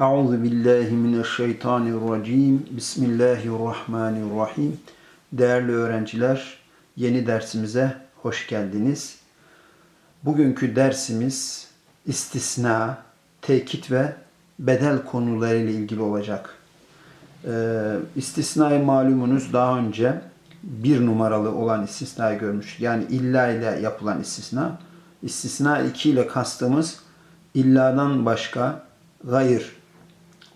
Euzu billahi mineşşeytanirracim. Bismillahirrahmanirrahim. Değerli öğrenciler, yeni dersimize hoş geldiniz. Bugünkü dersimiz istisna, tekit ve bedel konularıyla ilgili olacak. Ee, istisnayı malumunuz daha önce bir numaralı olan istisnayı görmüş. Yani illa ile yapılan istisna. İstisna iki ile kastımız illadan başka gayr,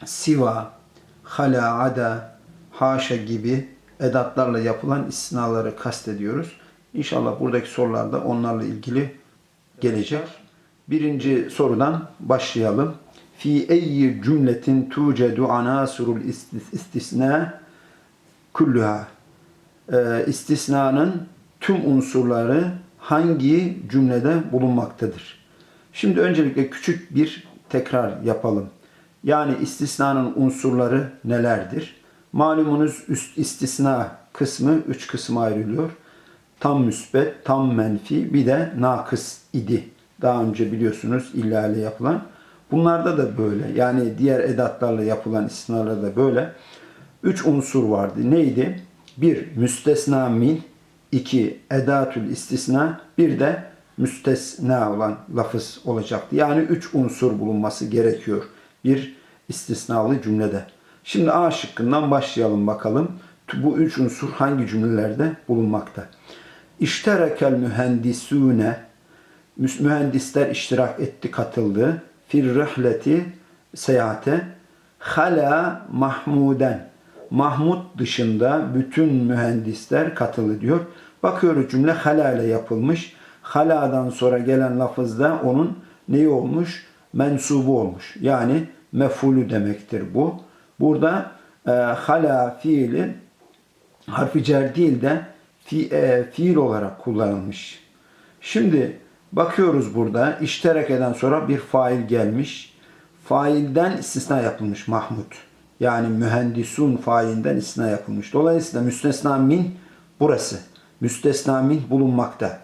siva, hala, ada, haşa gibi edatlarla yapılan istisnaları kastediyoruz. İnşallah buradaki sorularda onlarla ilgili gelecek. Birinci sorudan başlayalım. Fi eyyi cümletin tucedu anasurul istisna kulluha. Ee, istisnanın tüm unsurları hangi cümlede bulunmaktadır? Şimdi öncelikle küçük bir tekrar yapalım. Yani istisnanın unsurları nelerdir? Malumunuz üst istisna kısmı üç kısma ayrılıyor. Tam müsbet, tam menfi, bir de nakıs idi. Daha önce biliyorsunuz illale yapılan. Bunlarda da böyle. Yani diğer edatlarla yapılan istisnalarda da böyle. Üç unsur vardı. Neydi? Bir, müstesna min. iki edatül istisna. Bir de müstesna olan lafız olacaktı. Yani üç unsur bulunması gerekiyor bir istisnalı cümlede. Şimdi A şıkkından başlayalım bakalım. Bu üç unsur hangi cümlelerde bulunmakta? İşterekel mühendisune mühendisler iştirak etti, katıldı. Fil rihleti seyahate hala mahmuden Mahmud dışında bütün mühendisler katıldı diyor. Bakıyoruz cümle hala ile yapılmış. Hala'dan sonra gelen lafızda onun neyi olmuş? Mensubu olmuş. Yani mefulü demektir bu. Burada e, hala fiili harfi cer değil de fi, e, fiil olarak kullanılmış. Şimdi bakıyoruz burada işterek eden sonra bir fail gelmiş. Failden istisna yapılmış Mahmud. Yani mühendisun failinden istisna yapılmış. Dolayısıyla müstesna min burası. Müstesna min bulunmakta.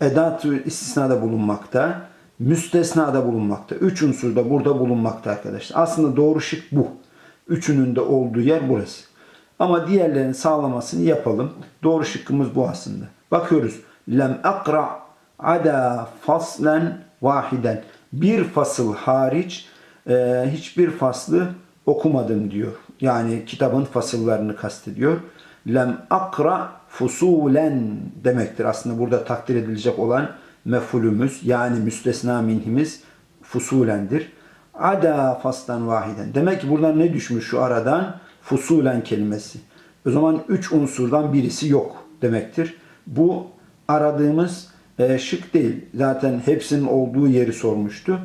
Edat-ı istisnada bulunmakta. Müstesnada bulunmakta. Üç unsur da burada bulunmakta arkadaşlar. Aslında doğru şık bu. Üçünün de olduğu yer burası. Ama diğerlerinin sağlamasını yapalım. Doğru şıkkımız bu aslında. Bakıyoruz. Lem akra ada faslen vahiden. Bir fasıl hariç e, hiçbir faslı okumadım diyor. Yani kitabın fasıllarını kastediyor. Lem akra fusulen demektir. Aslında burada takdir edilecek olan mefulümüz yani müstesna minhimiz fusulendir. Ada fastan vahiden. Demek ki buradan ne düşmüş şu aradan? Fusulen kelimesi. O zaman üç unsurdan birisi yok demektir. Bu aradığımız e, şık değil. Zaten hepsinin olduğu yeri sormuştu.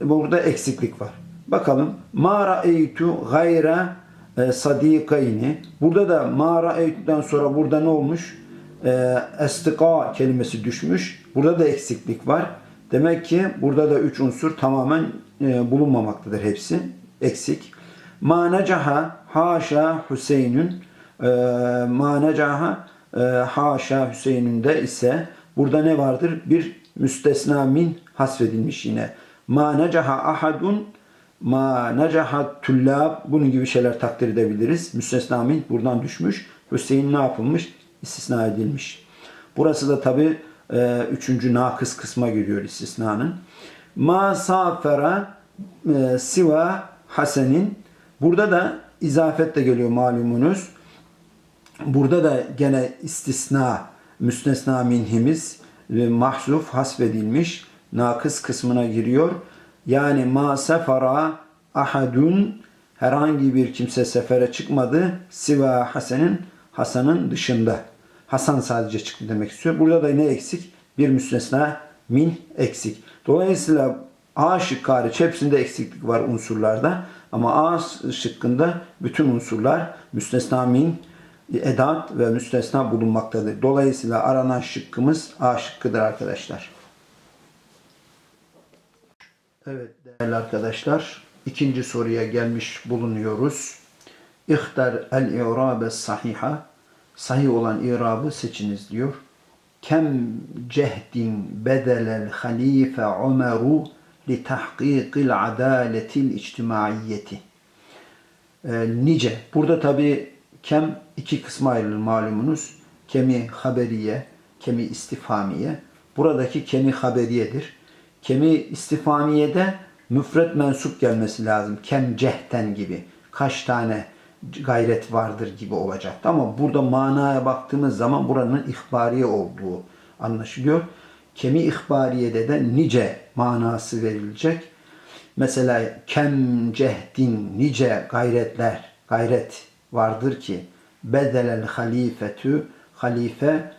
Burada eksiklik var. Bakalım. Ma ra'eytu gayra e, sadikayni. Burada da ma ra'eytu'dan sonra burada ne olmuş? E, estika kelimesi düşmüş. Burada da eksiklik var. Demek ki burada da üç unsur tamamen e, bulunmamaktadır hepsi. Eksik. Ma necaha haşa Hüseyin'ün e, ma necaha e, haşa Hüseyin'ünde ise burada ne vardır? Bir müstesna min hasfedilmiş yine. Ma necaha ahadun ma necaha tullab bunun gibi şeyler takdir edebiliriz. Müstesna min buradan düşmüş. Hüseyin ne yapılmış? İstisna edilmiş. Burası da tabi e, üçüncü nakıs kısma giriyor istisnanın. Ma safera e, siva hasenin burada da izafet de geliyor malumunuz. Burada da gene istisna, müstesna minhimiz ve mahzuf hasfedilmiş nakıs kısmına giriyor. Yani ma sefara ahadun herhangi bir kimse sefere çıkmadı. Siva Hasan'ın Hasan'ın dışında. Hasan sadece çıktı demek istiyor. Burada da ne eksik? Bir müstesna min eksik. Dolayısıyla A şıkkı hariç hepsinde eksiklik var unsurlarda. Ama A şıkkında bütün unsurlar müstesna min, edat ve müstesna bulunmaktadır. Dolayısıyla aranan şıkkımız A şıkkıdır arkadaşlar. Evet değerli arkadaşlar ikinci soruya gelmiş bulunuyoruz. İhtar el-i'rabe sahiha sahih olan irabı seçiniz diyor. Kem cehdin bedelel halife Ömeru li tahkikil adaletil içtimaiyeti. Ee, nice. Burada tabi kem iki kısma ayrılır malumunuz. Kemi haberiye, kemi istifamiye. Buradaki kemi haberiyedir. Kemi istifamiyede müfret mensup gelmesi lazım. Kem cehten gibi. Kaç tane gayret vardır gibi olacaktı. Ama burada manaya baktığımız zaman buranın ihbariye olduğu anlaşılıyor. Kemi ihbariyede de nice manası verilecek. Mesela kem cehdin nice gayretler, gayret vardır ki bedelel halifetü halife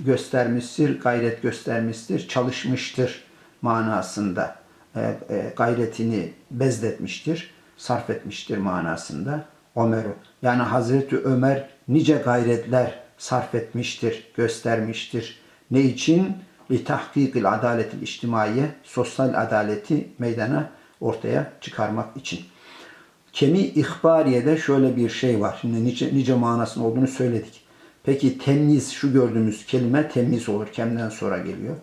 göstermiştir, gayret göstermiştir, çalışmıştır manasında e, e, gayretini bezdetmiştir, sarf etmiştir manasında. Ömer'ü. Yani Hazreti Ömer nice gayretler sarf etmiştir, göstermiştir. Ne için? Tahkikil adaletil içtimaiye, sosyal adaleti meydana ortaya çıkarmak için. Kemi ihbariyede şöyle bir şey var. Şimdi nice, nice manasının olduğunu söyledik. Peki temiz, şu gördüğümüz kelime temiz olur. Kemden sonra geliyor.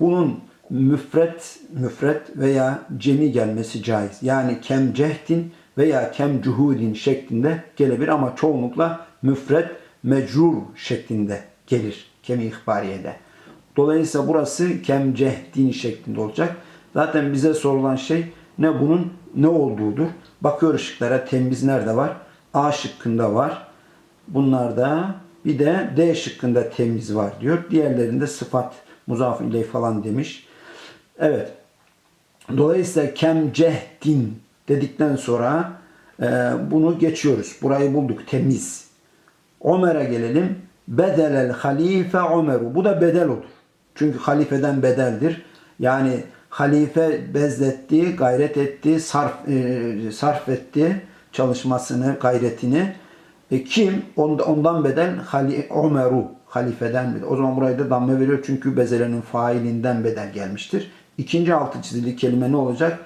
Bunun müfret, müfret veya cemi gelmesi caiz. Yani kem cehdin veya kem cuhudin şeklinde gelebilir ama çoğunlukla müfret mecrur şeklinde gelir kemi ihbariyede. Dolayısıyla burası kem cehdin şeklinde olacak. Zaten bize sorulan şey ne bunun ne olduğudur. Bakıyor ışıklara temiz nerede var? A şıkkında var. Bunlarda bir de D şıkkında temiz var diyor. Diğerlerinde sıfat muzaf ile falan demiş. Evet. Dolayısıyla kem cehdin dedikten sonra e, bunu geçiyoruz. Burayı bulduk temiz. Ömer'e gelelim. Bedelel halife Ömer'u. Bu da bedel olur. Çünkü halifeden bedeldir. Yani halife bezletti, gayret etti, sarf, e, sarf etti çalışmasını, gayretini. E kim? Ondan bedel hali, Ömer'u. Halifeden bedel. O zaman burayı da damme veriyor çünkü bezelenin failinden bedel gelmiştir. İkinci altı çizili kelime ne olacak?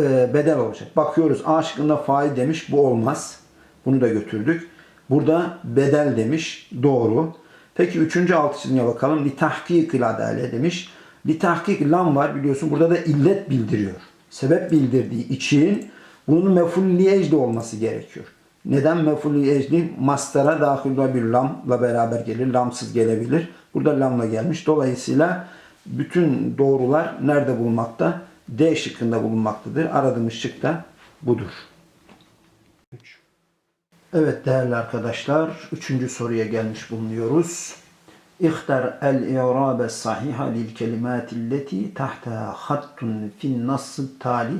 E, bedel olacak. Bakıyoruz A şıkkında fail demiş. Bu olmaz. Bunu da götürdük. Burada bedel demiş. Doğru. Peki üçüncü altı çizgiye bakalım. Li tahkikil adale demiş. Li tahkik lam var biliyorsun. Burada da illet bildiriyor. Sebep bildirdiği için bunun mefulli ecdi olması gerekiyor. Neden mefulli ecdi? Mastara dahil bir lamla beraber gelir. Lamsız gelebilir. Burada lamla gelmiş. Dolayısıyla bütün doğrular nerede bulunmakta? D şıkkında bulunmaktadır. Aradığımız şık da budur. Evet değerli arkadaşlar, üçüncü soruya gelmiş bulunuyoruz. İhtar el-i'rabe sahiha lil kelimati tahta hattun fin nasıl tali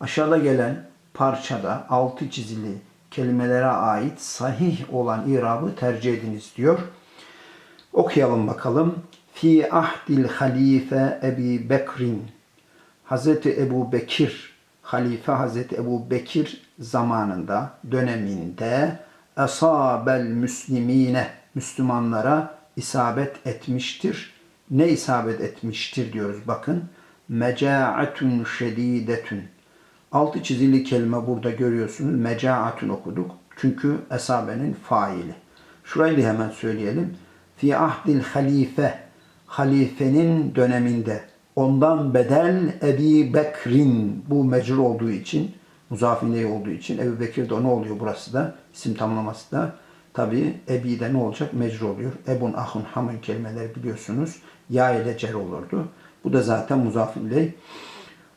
aşağıda gelen parçada altı çizili kelimelere ait sahih olan irabı tercih ediniz diyor. Okuyalım bakalım. Fi ahdil halife Ebi Bekrin Hazreti Ebu Bekir Halife Hazreti Ebu Bekir zamanında, döneminde esabel müslimine, Müslümanlara isabet etmiştir. Ne isabet etmiştir diyoruz bakın. Mecaatun şedidetun. Altı çizili kelime burada görüyorsunuz. Mecaatun okuduk. Çünkü esabenin faili. Şurayı da hemen söyleyelim. Fi ahdil halife. Halifenin döneminde Ondan bedel Ebi Bekrin bu mecrur olduğu için muzafine olduğu için Ebu Bekir de ne oluyor burası da isim tamlaması da tabi Ebi de ne olacak mecrur oluyor. Ebun, ahun, hamun kelimeleri biliyorsunuz ya ile cer olurdu. Bu da zaten muzafin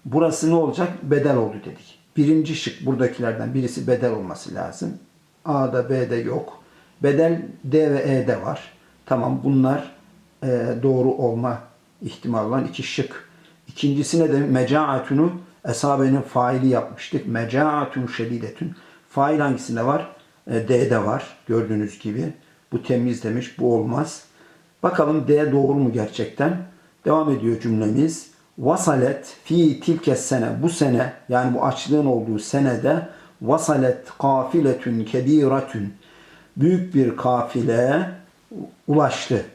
Burası ne olacak? Bedel oldu dedik. Birinci şık buradakilerden birisi bedel olması lazım. A'da B'de yok. Bedel D ve E'de var. Tamam bunlar e, doğru olma ihtimal olan iki şık. İkincisine de mecaatunu esabenin faili yapmıştık. Mecaatun şedidetün. Fail hangisinde var? E, D'de var. Gördüğünüz gibi. Bu temiz demiş. Bu olmaz. Bakalım D doğru mu gerçekten? Devam ediyor cümlemiz. Vasalet fi tilke sene. Bu sene yani bu açlığın olduğu senede vasalet kafiletün kebiratün. Büyük bir kafile ulaştı.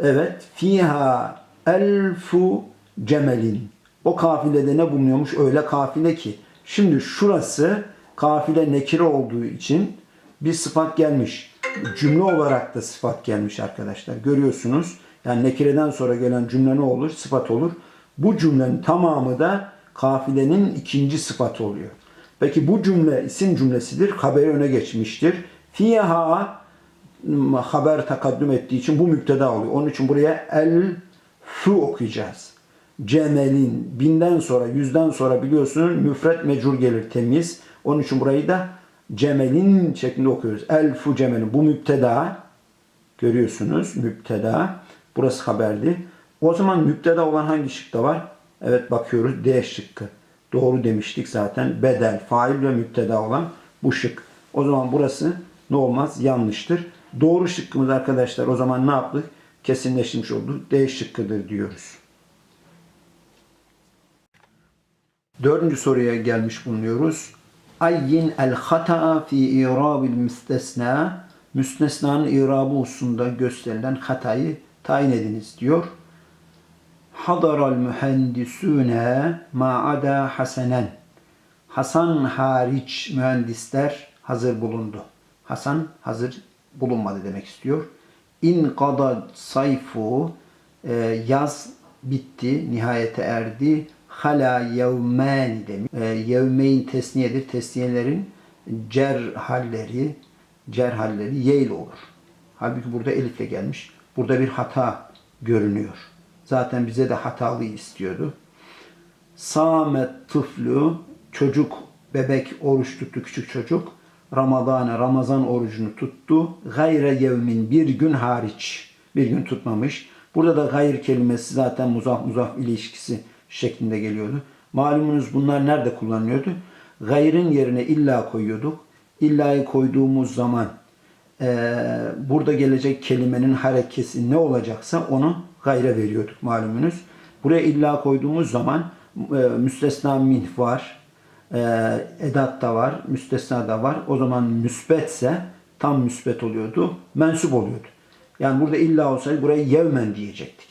Evet. Fiha elfu cemelin. O kafilede ne bulunuyormuş? Öyle kafile ki. Şimdi şurası kafile nekire olduğu için bir sıfat gelmiş. Cümle olarak da sıfat gelmiş arkadaşlar. Görüyorsunuz. Yani nekireden sonra gelen cümle ne olur? Sıfat olur. Bu cümlenin tamamı da kafilenin ikinci sıfatı oluyor. Peki bu cümle isim cümlesidir. Haberi öne geçmiştir. Fiha haber takaddüm ettiği için bu müpteda oluyor. Onun için buraya el su okuyacağız. Cemelin binden sonra yüzden sonra biliyorsunuz müfret mecrur gelir temiz. Onun için burayı da cemelin şeklinde okuyoruz. El fu cemelin. Bu müpteda görüyorsunuz müpteda. Burası haberdi. O zaman müpteda olan hangi şıkta var? Evet bakıyoruz D şıkkı. Doğru demiştik zaten. Bedel, fail ve müpteda olan bu şık. O zaman burası ne olmaz? Yanlıştır. Doğru şıkkımız arkadaşlar o zaman ne yaptık? Kesinleştirmiş olduk. D şıkkıdır diyoruz. Dördüncü soruya gelmiş bulunuyoruz. Ayyin el hata fi irabil müstesna. Müstesnanın irabı hususunda gösterilen hatayı tayin ediniz diyor. Hadaral mühendisüne ma'ada hasenen. Hasan hariç mühendisler hazır bulundu. Hasan hazır bulunmadı demek istiyor. İn kada sayfu e, yaz bitti, nihayete erdi. Hala yevmen demiş. E, yevmeyn tesniyedir. Tesniyelerin cer halleri, cer halleri yeyl olur. Halbuki burada elifle gelmiş. Burada bir hata görünüyor. Zaten bize de hatalı istiyordu. Samet tıflu çocuk bebek oruç tuttu küçük çocuk. Ramazan'a Ramazan orucunu tuttu. Gayre yevmin bir gün hariç. Bir gün tutmamış. Burada da gayr kelimesi zaten muzaf muzaf ilişkisi şeklinde geliyordu. Malumunuz bunlar nerede kullanılıyordu? Gayrın yerine illa koyuyorduk. İlla'yı koyduğumuz zaman e, burada gelecek kelimenin harekesi ne olacaksa onu gayre veriyorduk malumunuz. Buraya illa koyduğumuz zaman e, müstesna minh var. E, edat da var. Müstesna da var. O zaman müsbetse tam müsbet oluyordu. Mensup oluyordu. Yani burada illa olsaydı buraya yevmen diyecektik.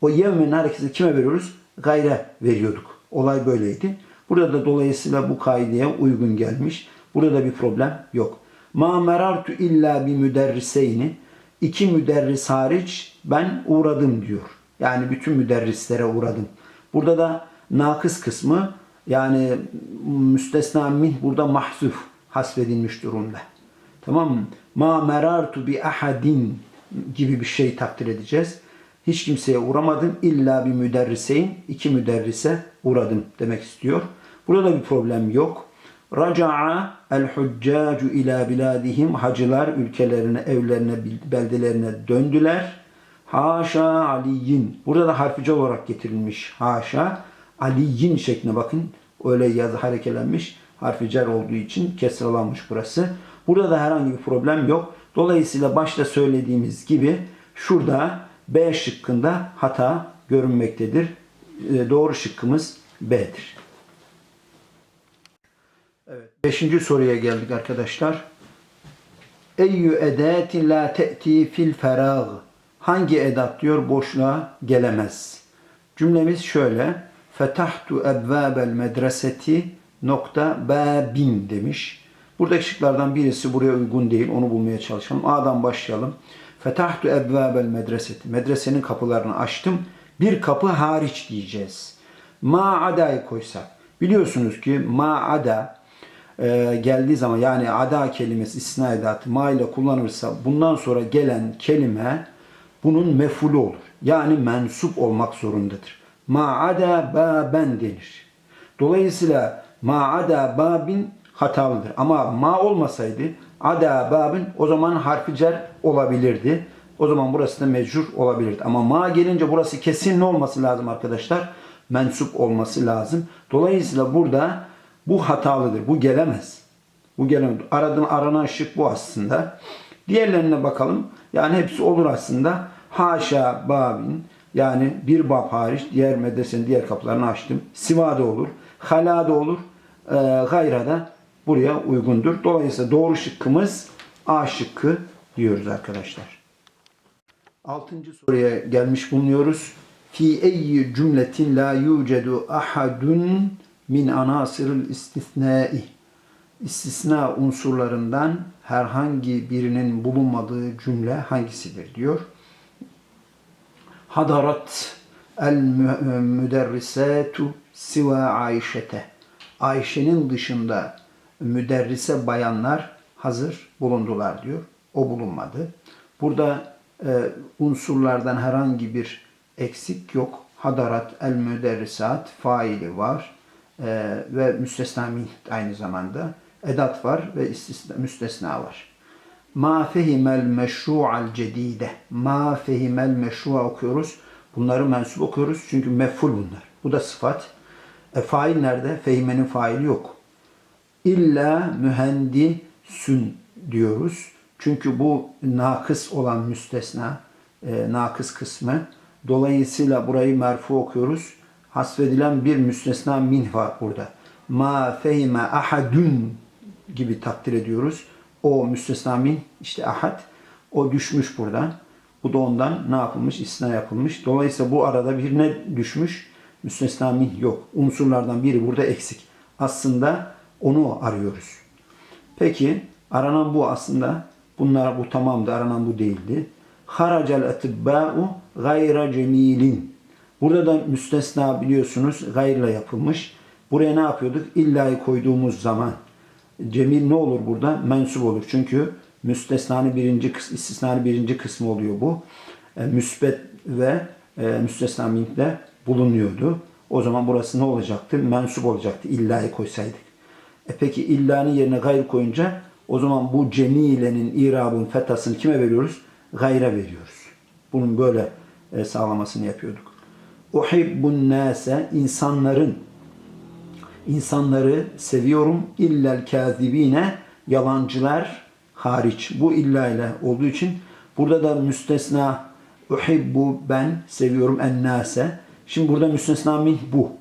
O yevmenin hareketi kime veriyoruz? Gayre veriyorduk. Olay böyleydi. Burada da dolayısıyla bu kaideye uygun gelmiş. Burada da bir problem yok. Ma merartu illa bi müderriseyni. İki müderris hariç ben uğradım diyor. Yani bütün müderrislere uğradım. Burada da nakıs kısmı yani müstesna min burada mahzuf hasfedilmiş durumda. Tamam mı? Ma merartu bi ahadin gibi bir şey takdir edeceğiz. Hiç kimseye uğramadım. illa bir müderriseyn. iki müderrise uğradım demek istiyor. Burada bir problem yok. Raca'a el huccacu ila biladihim. Hacılar ülkelerine, evlerine, beldelerine döndüler. Haşa aliyin. Burada da harfici olarak getirilmiş. Haşa aliyin şekline bakın. Öyle yazı harekelenmiş. Harfi cer olduğu için kesralanmış burası. Burada da herhangi bir problem yok. Dolayısıyla başta söylediğimiz gibi şurada B şıkkında hata görünmektedir. E, Doğru şıkkımız B'dir. Evet. Beşinci soruya geldik arkadaşlar. Eyyü edatin la te'ti fil ferag. Hangi edat diyor boşluğa gelemez. Cümlemiz şöyle. Fetahtu ebvabel medreseti nokta babin demiş. Buradaki şıklardan birisi buraya uygun değil. Onu bulmaya çalışalım. A'dan başlayalım. Fetahtu ebvabel medreseti. Medresenin kapılarını açtım. Bir kapı hariç diyeceğiz. Ma ada'yı koysak. Biliyorsunuz ki ma ada e, geldiği zaman yani ada kelimesi istisna edatı ma ile kullanırsa bundan sonra gelen kelime bunun mefulü olur. Yani mensup olmak zorundadır. Ma ada baben denir. Dolayısıyla ma ada babin hatalıdır. Ama ma olmasaydı ada babin o zaman harfi cer olabilirdi. O zaman burası da mecrur olabilirdi. Ama ma gelince burası kesin ne olması lazım arkadaşlar? Mensup olması lazım. Dolayısıyla burada bu hatalıdır. Bu gelemez. Bu gelemez. Aradığın aranan şık bu aslında. Diğerlerine bakalım. Yani hepsi olur aslında. Haşa babin yani bir bab hariç diğer medresenin diğer kapılarını açtım. Siva da olur. Hala da olur. E, gayra da buraya uygundur. Dolayısıyla doğru şıkkımız A şıkkı diyoruz arkadaşlar. Altıncı soruya gelmiş bulunuyoruz. Fi eyyi cümletin la yucedu ahadun min anasiril istisnai. İstisna unsurlarından herhangi birinin bulunmadığı cümle hangisidir diyor. Hadarat el mü- müderrisatu siva Ayşete. Ayşe'nin dışında müderrise bayanlar hazır bulundular diyor. O bulunmadı. Burada e, unsurlardan herhangi bir eksik yok. Hadarat el müderrisat faili var E, ve müstesna aynı zamanda edat var ve istisna, müstesna var. Ma fehimel meşru'al cedide. Ma fehimel meşru'a okuyoruz. Bunları mensup okuyoruz çünkü mef'ul bunlar. Bu da sıfat. E, fail nerede? Fehimenin faili yok. İlla mühendisün diyoruz. Çünkü bu nakıs olan müstesna, e, nakıs kısmı. Dolayısıyla burayı merfu okuyoruz. Hasfedilen bir müstesna min var burada. Ma fehime ahadun gibi takdir ediyoruz. O müstesna min işte ahad. O düşmüş buradan. Bu da ondan ne yapılmış? İstisna yapılmış. Dolayısıyla bu arada bir ne düşmüş? Müstesna min yok. Unsurlardan biri burada eksik. Aslında onu arıyoruz. Peki aranan bu aslında. Bunlar bu tamamdı. Aranan bu değildi. Haracel etibbâ'u gayra cemilin. Burada da müstesna biliyorsunuz gayrla yapılmış. Buraya ne yapıyorduk? İlla'yı koyduğumuz zaman cemil ne olur burada? Mensup olur. Çünkü müstesnanın birinci kısmı, istisnanın birinci kısmı oluyor bu. E, müsbet ve e, müstesna minkle bulunuyordu. O zaman burası ne olacaktı? Mensup olacaktı. İlla'yı koysaydık. E peki illanın yerine gayr koyunca o zaman bu cemilenin irabın fetasını kime veriyoruz? Gayra veriyoruz. Bunun böyle e, sağlamasını yapıyorduk. Uhibbun nase insanların insanları seviyorum illel kazibine yalancılar hariç. Bu illa ile olduğu için burada da müstesna uhibbu ben seviyorum ennase. Şimdi burada müstesna min bu.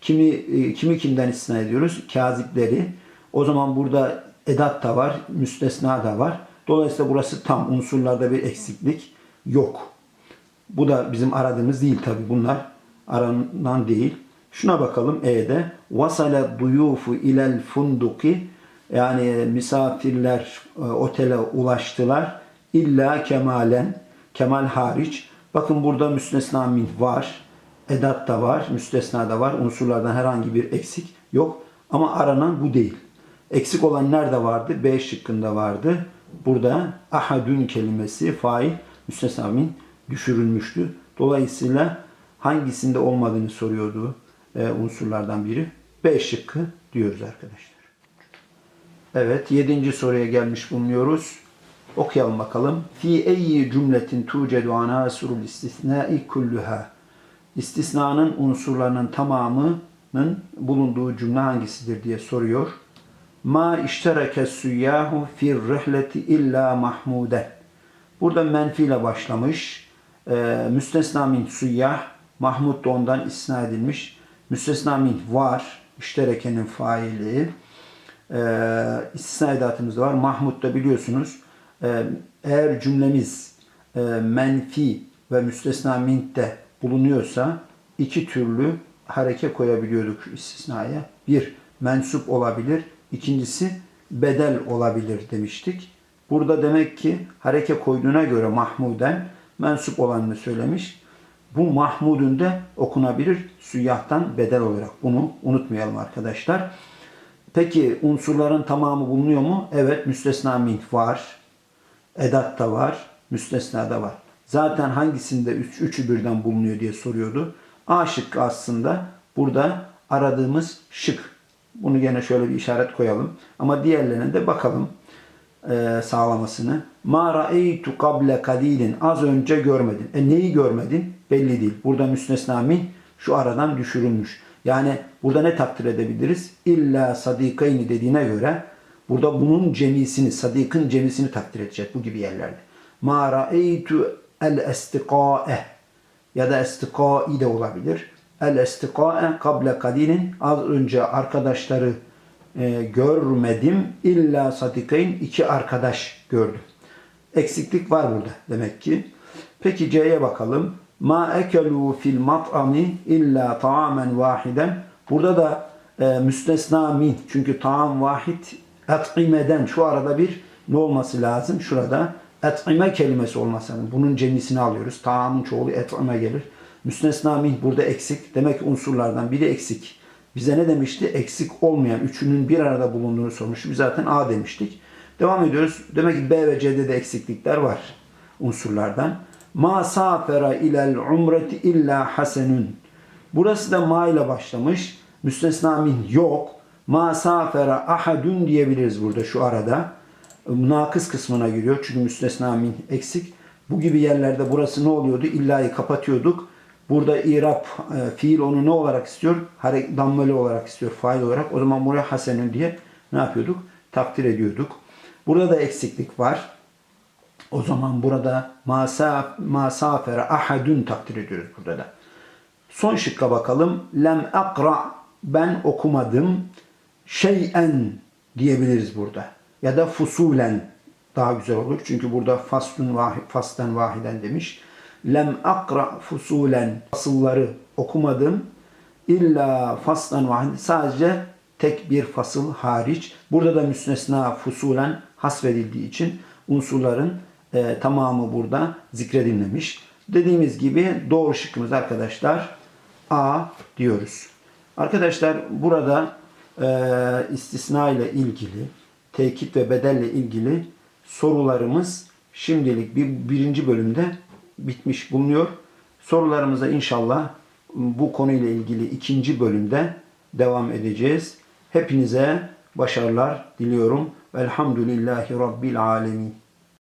Kimi e, kimi kimden istisna ediyoruz? Kazipleri. O zaman burada edat da var, müstesna da var. Dolayısıyla burası tam unsurlarda bir eksiklik yok. Bu da bizim aradığımız değil tabi. Bunlar aranan değil. Şuna bakalım E'de. Vasale duyufu ilel funduki yani misafirler e, otele ulaştılar. İlla kemalen kemal hariç. Bakın burada müstesna min var. Edat da var, müstesna da var. Unsurlardan herhangi bir eksik yok. Ama aranan bu değil. Eksik olan nerede vardı? B şıkkında vardı. Burada ahadun kelimesi fail müstesna min düşürülmüştü. Dolayısıyla hangisinde olmadığını soruyordu e, unsurlardan biri. B şıkkı diyoruz arkadaşlar. Evet, yedinci soruya gelmiş bulunuyoruz. Okuyalım bakalım. Fi eyyi cümletin tucedu anasurul istisnai kulluha. İstisnanın unsurlarının tamamının bulunduğu cümle hangisidir diye soruyor. Ma iştereke suyyahu fir rihleti illa mahmude. Burada menfiyle başlamış. Ee, müstesna min suyyah. Mahmud da ondan istisna edilmiş. Müstesna min var. İşterekenin faili. Ee, istisna edatımız da var. Mahmud da biliyorsunuz. Ee, eğer cümlemiz e, menfi ve müstesna min de bulunuyorsa iki türlü hareke koyabiliyorduk istisnaya. Bir, mensup olabilir. İkincisi bedel olabilir demiştik. Burada demek ki hareke koyduğuna göre Mahmuden mensup olanını söylemiş. Bu Mahmud'un da okunabilir süyyahtan bedel olarak. Bunu unutmayalım arkadaşlar. Peki unsurların tamamı bulunuyor mu? Evet müstesna min var. Edat da var. Müstesna da var. Zaten hangisinde üç, üçü birden bulunuyor diye soruyordu. A şıkkı aslında burada aradığımız şık. Bunu gene şöyle bir işaret koyalım. Ama diğerlerine de bakalım e, sağlamasını. Ma ra'eytu kable kadilin. Az önce görmedin. E neyi görmedin? Belli değil. Burada müstesna min şu aradan düşürülmüş. Yani burada ne takdir edebiliriz? İlla sadikayni dediğine göre burada bunun cemisini, sadikın cemisini takdir edecek bu gibi yerlerde. Ma ra'eytu el estiqa'e ya da estiqai de olabilir. El estiqa'e kable kadinin az önce arkadaşları e, görmedim. İlla sadikayn iki arkadaş gördüm. Eksiklik var burada demek ki. Peki C'ye bakalım. Ma ekelu fil mat'ami illa taamen vahiden. Burada da e, müstesna min. Çünkü taam vahid et'imeden şu arada bir ne olması lazım? Şurada et'ime kelimesi olması lazım. Bunun cemisini alıyoruz. Taamın çoğulu et'ime gelir. Müstesna min burada eksik. Demek ki unsurlardan biri eksik. Bize ne demişti? Eksik olmayan üçünün bir arada bulunduğunu sormuş. Biz zaten A demiştik. Devam ediyoruz. Demek ki B ve C'de de eksiklikler var unsurlardan. Ma safera ilel umreti illa hasenun. Burası da ma ile başlamış. Müstesna min yok. Ma safera ahadun diyebiliriz burada şu arada. Nakıs kısmına giriyor. Çünkü müstesna min eksik. Bu gibi yerlerde burası ne oluyordu? İlla'yı kapatıyorduk. Burada irap, e, fiil onu ne olarak istiyor? Dammeli olarak istiyor, fail olarak. O zaman buraya hasenün diye ne yapıyorduk? Takdir ediyorduk. Burada da eksiklik var. O zaman burada masa masafere ahadun takdir ediyoruz burada da. Son şıkka bakalım. Lem akra ben okumadım. Şeyen diyebiliriz burada. Ya da fusulen daha güzel olur. Çünkü burada faslun vahid, faslen vahiden demiş. Lem akra fusulen fasılları okumadım. İlla faslan vahid sadece tek bir fasıl hariç. Burada da müsnesna fusulen hasfedildiği için unsurların e, tamamı burada zikredilmemiş. Dediğimiz gibi doğru şıkkımız arkadaşlar A diyoruz. Arkadaşlar burada e, istisna ile ilgili, tekit ve bedelle ilgili sorularımız şimdilik bir birinci bölümde bitmiş bulunuyor. Sorularımıza inşallah bu konuyla ilgili ikinci bölümde devam edeceğiz. Hepinize başarılar diliyorum. Velhamdülillahi Rabbil Alemin.